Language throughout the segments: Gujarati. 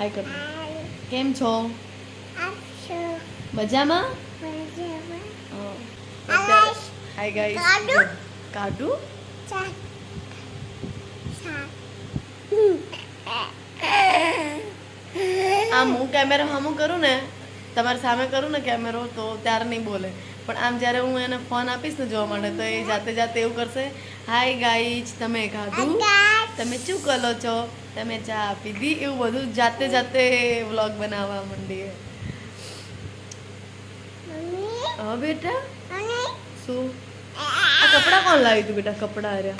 હાય કરો કેમ છો? મજામાં? હાય ગાઈસ કાઢું? આમ હું કેમેરા સામું કરું ને તમારી સામે કરું ને કેમેરો તો ત્યારે નહીં બોલે. પણ આમ જ્યારે હું એને ફોન આપીશ ને જોવા માટે તો એ જાતે જાતે એવું કરશે હાય ગાઈસ તમે ખાધું? તમે શું કરો છો? તમે ચા પીધી એવું બધું જાતે જાતે વ્લોગ બનાવવા માંડીએ. હા બેટા? શું? આ કપડાં કોણ લાવ્યું તું બેટા? કપડાં અરે.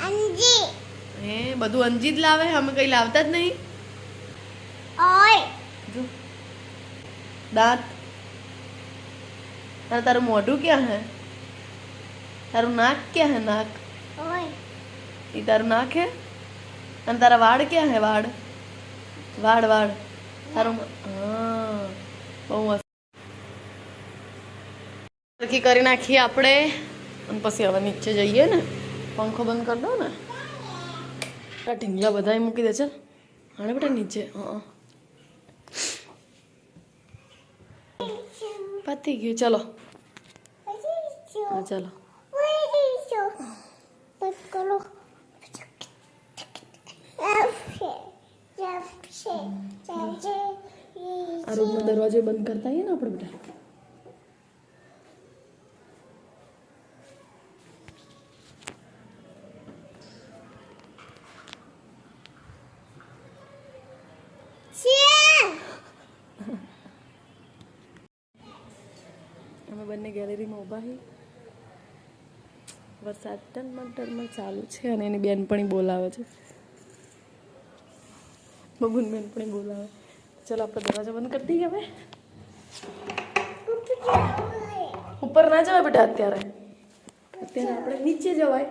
હે બધું અંજી જ લાવે? અમે કઈ લાવતા જ નહીં? જો. દાંત. તારું મોઢું ક્યાં હે? તારું નાક ક્યાં હે? નાક. એ તારું નાખે અને તારા વાળ ક્યાં હે વાળ? વાળ વાળ. તારું હા. બહુ મસ્ત. સરખી કરી નાખીએ આપણે. અને પછી હવે નીચે જઈએ ને. પંખો બંધ કરી દો ને. આ ઢીંગલા બધાય મૂકી દે છે હાણે બેટા નીચે. હા. પતી ગયું. ચલો. હા, ચાલો. આ રૂમનો દરવાજો બંધ કરતા આવીએ ને આપણે બેટા અમે બંને ગેલેરીમાં ઊભા છીએ વરસાદ ટનમન ટનમન ચાલુ છે અને એની બેનપણી બોલાવે છે. બબુન બેનપણી બોલાવે. ચલો આપણે દરવાજો બંધ કરી દઈએ હવે. ઉપર ના જવાય બેટા અત્યારે. અત્યારે આપણે નીચે જવાય.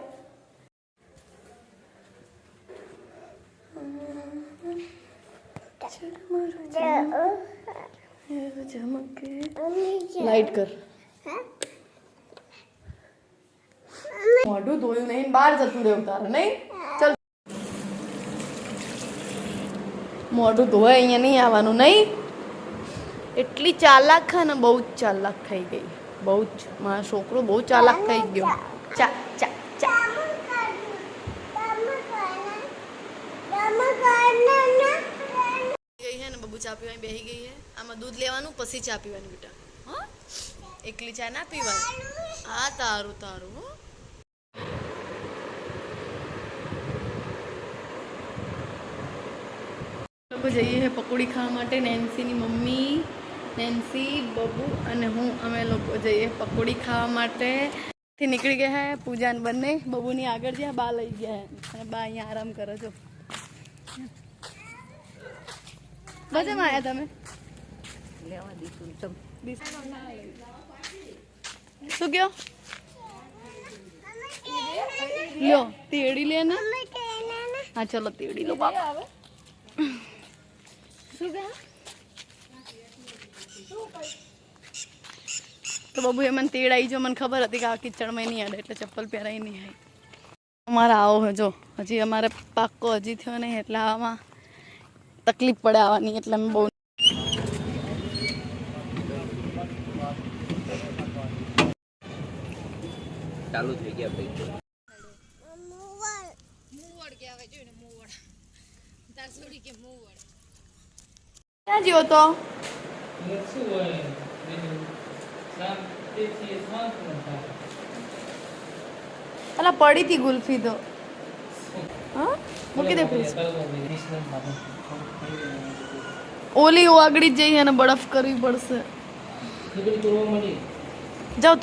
લાઈટ કર. મોઢું ધોયું નહીં બહાર જતું રહેવું તારે નહીં? ચાલ. મોઢું ધોવાય અહીંયા નહીં આવવાનું નહીં? એટલી ચાલાક છે ને બહુ જ ચાલાક થઈ ગઈ. બહુ જ મારો છોકરો બહુ ચાલાક થઈ ગયો. ચા ચા ચા. ચા પીવાની બેહી ગઈ હે આમાં દૂધ લેવાનું પછી ચા પીવાની બેટા. હા? એકલી ચા ના પીવાની? હા તારું તારું હો. લોકો જઈએ છે પકોડી ખાવા માટે નેન્સીની મમ્મી નેન્સી બબુ અને હું અમે લોકો જઈએ પકોડી ખાવા માટે થી નીકળી ગયા હે પૂજા ને બંને. બબુની આગળ જ્યાં બા લઈ ગયા હે. અને બા અહીંયા આરામ કરો છો મજામાં આવ્યા તમે? શું કયો? લ્યો તેડી લે ને. હા ચલો તેડી લો બાપા. તો બાબુ એ મને તેડાઈ જો મને ખબર હતી કે આ કિચડમાં નહીં આડે એટલે ચપ્પલ પહેરાઈ નહીં આવી. અમારે આવો હજો જો. હજી અમારે પાક્કો હજી થયો નહીં એટલે આવામાં તકલીફ પડે આવવાની એટલે અમે બહુ ચાલુ થઈ ગયા ભાઈ. ક્યાં જ્યો તો તાર છોડી કે શાંતિથી શાંત ન તો? અલા પડી હતી ગુલ્ફી તો. હા? મૂકી દે ફ્રીજ ઓલી આગળી જ જઈ અને બરફ કરવી પડશે. જાઓ